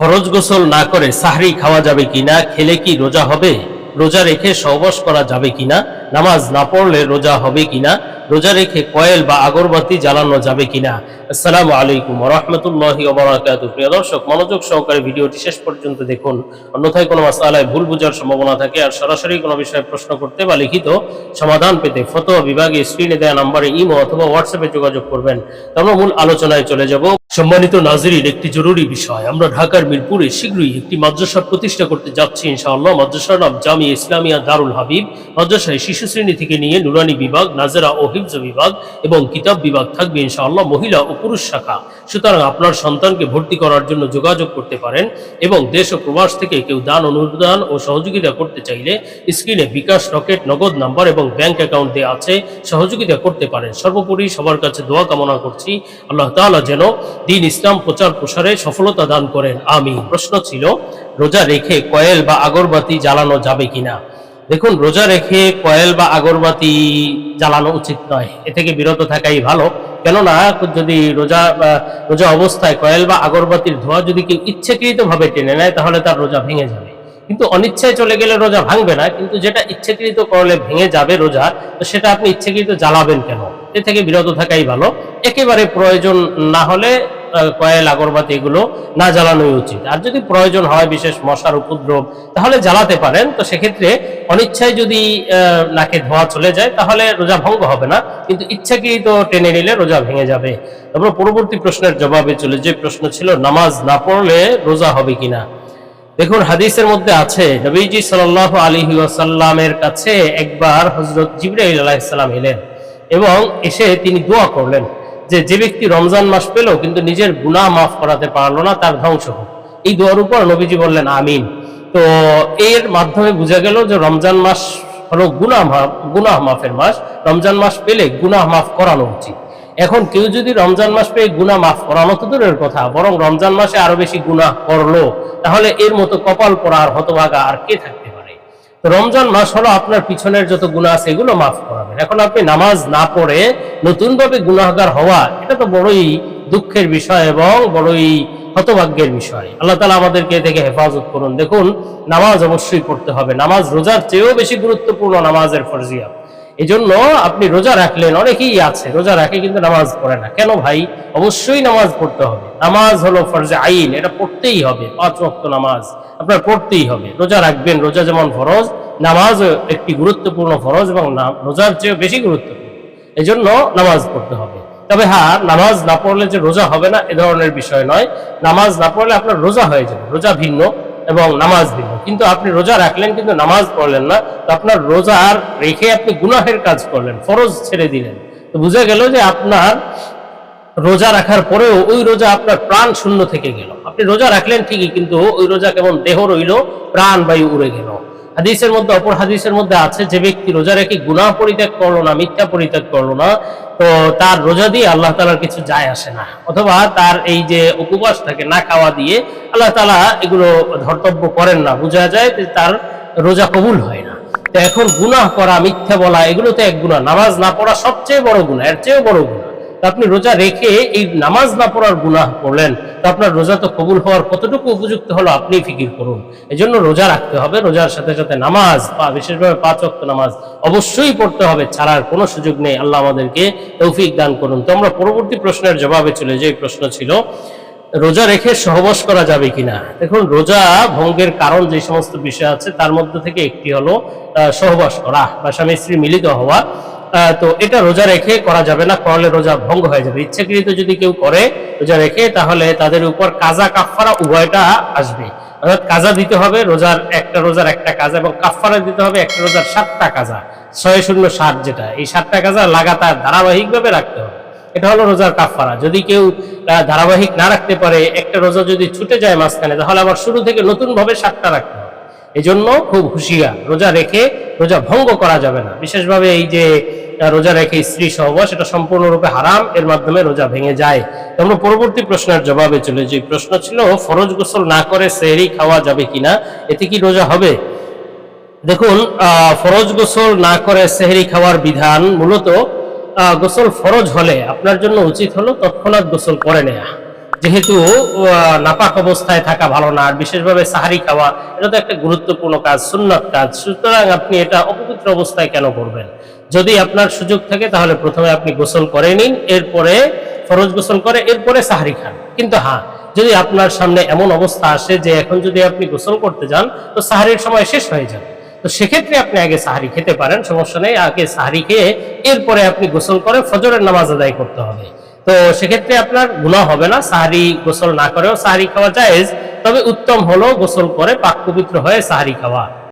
ফরজ গোসল না করে সাহরি খাওয়া যাবে কিনা, খেলে কি রোজা হবে? রোজা রেখে সহবাস করা যাবে কিনা? নামাজ না পড়লে রোজা হবে কিনা? রোজা রেখে কয়েল বা আগরবাতি জ্বালানো যাবে কিনা? আসসালামু আলাইকুম রহমতুল্লাহি প্রিয় দর্শক, মনোযোগ সহকারে ভিডিওটি শেষ পর্যন্ত দেখুন। অন্যথায় কোনো মাসালায় ভুল বোঝার সম্ভাবনা থাকে আর সরাসরি কোনো বিষয়ে প্রশ্ন করতে বা লিখিত সমাধান পেতে ফতোয়া বিভাগে স্ক্রিনে দেওয়া নম্বরে ইমো অথবা হোয়াটসঅ্যাপে যোগাযোগ করবেন। তো আমরা মূল আলোচনায় চলে যাব। সম্মানিত নাজরিন, একটি জরুরি বিষয়। আমরা ঢাকার মিরপুরে শীঘ্রই একটি মাদ্রাসা প্রতিষ্ঠা করতে যাচ্ছি ইনশাআল্লাহ। মাদ্রাসার নাম জামিয়া ইসলামিয়া দারুল হাবিব। মাদ্রাসায় শিশু শ্রেণি থেকে নিয়ে নুরানি বিভাগ, নাজেরা ও হিফজ বিভাগ এবং কিতাব বিভাগ থাকবে ইনশাআল্লাহ মহিলা ও পুরুষ শাখা। সুতরাং আপনার সন্তানকে ভর্তি করার জন্য যোগাযোগ করতে পারেন এবং দেশ ও প্রবাস থেকে কেউ দান অনুদান ও সহযোগিতা করতে চাইলে স্ক্রিনে বিকাশ রকেট, নগদ নাম্বার এবং ব্যাংক অ্যাকাউন্ট দেওয়া আছে, সহযোগিতা করতে পারেন। সর্বোপরি সবার কাছে দোয়া কামনা করছি। আল্লাহ তাআলা যেন দিন ইসলাম প্রচার প্রসারে সফলতা দান করেন। আমি প্রশ্ন ছিল, রোজা রেখে কয়েল বা আগরবাতি জ্বালানো যাবে কিনা? দেখুন, রোজা রেখে কয়েল বা আগরবাতি জ্বালানো উচিত নয়। এ থেকে বিরত থাকাই ভালো। কেননা, যদি রোজা রোজা অবস্থায় কয়েল বা আগরবাতির ধোঁয়া যদি কেউ ইচ্ছাকৃতভাবে টেনে নেয়, তাহলে তার রোজা ভেঙে যাবে। কিন্তু অনিচ্ছায় চলে গেলে রোজা ভাঙবে না, কিন্তু যেটা ইচ্ছাকৃত করলে ভেঙে যাবে রোজা, তো সেটা আপনি ইচ্ছাকৃত জ্বালাবেন কেন? এ থেকে বিরত থাকাই ভালো। একেবারে প্রয়োজন না হলে কয়েল, আগরবাতি এগুলো না জ্বালানোই উচিত। আর যদি প্রয়োজন হয় বিশেষ মশার উপদ্রব, তাহলে জ্বালাতে পারেন। তো সেক্ষেত্রে অনিচ্ছায় যদি নাকে ধোঁয়া চলে যায়, তাহলে রোজা ভঙ্গ হবে না। কিন্তু ইচ্ছাকৃত টেনে নিলে রোজা ভেঙে যাবে। তারপর পরবর্তী প্রশ্নের জবাবে চলে যে প্রশ্ন ছিল, নামাজ না পড়লে রোজা হবে কিনা? দেখুন, হাদিসের মধ্যে আছে, নবীজি সাল্লাল্লাহু আলাইহি ওয়াসাল্লামের কাছে একবার হজরত জিবরাইল আলাইহিস সালাম এলেন এবং এসে তিনি দোয়া করলেন। যে যে ব্যক্তি রমজান মাস পেল কিন্তু নিজের গুনাহ মাফ করাতে পারল না, তার ধ্বংস হোক। এই দোয়ার উপর নবীজি বললেন, আমিন। তো এর মাধ্যমে বোঝা গেল যে, রমজান মাস হলো গুনাহ মাফ গুনাহ মাফের মাস। রমজান মাস পেলে গুনাহ মাফ করানো উচিত। এখন কেউ যদি রমজান মাস পেয়ে গুনাহ মাফ করানো তো দূরের কথা, বরং রমজান মাসে আরও বেশি গুনাহ করল, তাহলে এর মতো কপাল পড়ার হতভাগা আর কে পারে তো রমজান মাস হলো আপনার পিছনের যত গুণা আছে এগুলো মাফ করাবেন। এখন আপনি নামাজ না পড়ে নতুনভাবে ভাবে গুনাহগার হওয়া, এটা তো বড়ই দুঃখের বিষয় এবং বড়ই হতভাগ্যের বিষয়। আল্লাহ তালা আমাদেরকে থেকে হেফাজত করুন। দেখুন, নামাজ অবশ্যই পড়তে হবে। নামাজ রোজার চেয়েও বেশি গুরুত্বপূর্ণ নামাজের ফরজিয়া এই জন্য আপনি রোজা রাখলেন, অনেকেই আছে, রোজা রাখে কিন্তু নামাজ পড়ে না। কেন ভাই? অবশ্যই নামাজ পড়তে হবে। নামাজ হলো ফরজে আইন, এটা পড়তেই হবে, পাঁচ ওয়াক্ত নামাজ আপনার পড়তেই হবে। রোজা রাখবেন, রোজা যেমন ফরজ নামাজ একটি গুরুত্বপূর্ণ ফরজ এবং রোজার চেয়ে বেশি গুরুত্বপূর্ণ। এই জন্য নামাজ পড়তে হবে। তবে হ্যাঁ নামাজ না পড়লে যে রোজা হবে না, এ ধরনের বিষয় নয়। নামাজ না পড়লে আপনার রোজা হয়ে যাবে, রোজা ভিন্ন। এবং নামাজ দিল কিন্তু আপনি রোজা রাখলেন, কিন্তু নামাজ পড়লেন না। তো আপনার রোজা আর রেখে আপনি গুনাহের কাজ করলেন, ফরজ ছেড়ে দিলেন। তো বোঝা গেল যে আপনার রোজা রাখার পরেও ওই রোজা আপনার প্রাণ শূন্য থেকে গেল। আপনি রোজা রাখলেন ঠিকই, কিন্তু ওই রোজা কেমন দেহ রইল, প্রাণ বায়ু উড়ে গেল। হাদিসের মধ্যে, অপর হাদিসের মধ্যে আছে, যে ব্যক্তি রোজা রেখে গুনাহ পরিত্যাগ করল না, মিথ্যা পরিত্যাগ করল না, তো তার রোজা দিয়ে আল্লাহ তালার কিছু যায় আসে না। অথবা তার এই যে উপবাস থাকে, না খাওয়া দিয়ে আল্লাহ তালা এগুলো ধর্তব্য করেন না, বোঝা যায় যে তার রোজা কবুল হয় না। তো এখন গুনাহ করা, মিথ্যা বলা এগুলো তো এক গুণা নামাজ না পড়া সবচেয়ে বড় গুণা এর চেয়েও বড় গুণা আপনি রোজা রেখে এই নামাজ না পড়ার গুনাহ করলেন, তো আপনার রোজা তো কবুল হওয়ার কতটুকু উপযুক্ত হলো আপনি ফিকির করুন। এই জন্য রোজা রাখতে হবে, রোজার সাথে সাথে নামাজ বা বিশেষভাবে পাঁচ ওয়াক্ত নামাজ অবশ্যই পড়তে হবে, ছাড়ার কোনো সুযোগ নেই। আল্লাহ আমাদেরকে তৌফিক দান করুন। তো আমরা পরবর্তী প্রশ্নের জবাবে চলে যে প্রশ্ন ছিল, রোজা রেখে সহবাস করা যাবে কিনা? দেখুন, রোজা ভঙ্গের কারণ যে সমস্ত বিষয় আছে, তার মধ্যে থেকে একটি হলো সহবাস করা বা স্বামী স্ত্রী মিলিত হওয়া। তো এটা রোজা রেখে করা যাবে না, করলে রোজা ভঙ্গ হয়ে যাবে। ইচ্ছাকৃত যদি কেউ করে রোজা রেখে, তাহলে তাদের উপর কাজা কাফারা উভয়টা আসবে। অর্থাৎ কাজা দিতে হবে, রোজার একটা রোজার একটা কাজা এবং কাফারা দিতে হবে, একটা রোজার সাতটা কাজা। ছয় শূন্য ষাট যেটা। এই সাতটা কাজা লাগাতার ধারাবাহিকভাবে রাখতে হবে। এটা হলো রোজার কাফারা যদি কেউ ধারাবাহিক না রাখতে পারে, একটা রোজা যদি ছুটে যায় মাঝখানে, তাহলে আবার শুরু থেকে নতুন ভাবে সাতটা রাখতে হবে এই জন্য খুব হুঁশিয়ার, রোজা রেখে রোজা ভঙ্গ করা যাবে না। বিশেষভাবে এই যে রোজা রেখে স্ত্রী সহবাস এটা সম্পূর্ণরূপে হারাম, এর মাধ্যমে রোজা ভেঙে যায়। আমরা পরবর্তী প্রশ্নের জবাবে চলে যে প্রশ্ন ছিল, ফরজ গোসল না করে সেহরি খাওয়া যাবে কিনা? এতে কি রোজা হবে? দেখুন ফরজ গোসল না করে সেহরি খাওয়ার বিধান মূলত গোসল ফরজ হলে আপনার জন্য উচিত হলো তৎক্ষণাৎ গোসল করে নেয়া। যেহেতু নাপাক অবস্থায় থাকা ভালো না, আর বিশেষভাবে সাহারি খাওয়া, এটা তো একটা গুরুত্বপূর্ণ কাজ, সুন্নত কাজ। সুতরাং আপনি এটা অপবিত্র অবস্থায় কেন করবেন? যদি আপনার সুযোগ থাকে, তাহলে প্রথমে আপনি গোসল করে নিন, এরপরে ফরজ গোসল করে, এরপরে সাহারি খান। কিন্তু হ্যাঁ যদি আপনার সামনে এমন অবস্থা আসে যে এখন যদি আপনি গোসল করতে যান, তো সাহারির সময় শেষ হয়ে যাবে। তো সেক্ষেত্রে আপনি আগে সাহারি খেতে পারেন, সমস্যা নেই, আগে সাহারি খেয়ে এরপরে আপনি গোসল করে ফজরের নামাজ আদায় করতে হবে। তো সেক্ষেত্রে আপনার গুণা হবে না, সাহারি গোসল না করেও সাহারি খাওয়া যায় তবে উত্তম হলো গোসল করে পাক পবিত্র হয়ে সাহারি খাওয়া।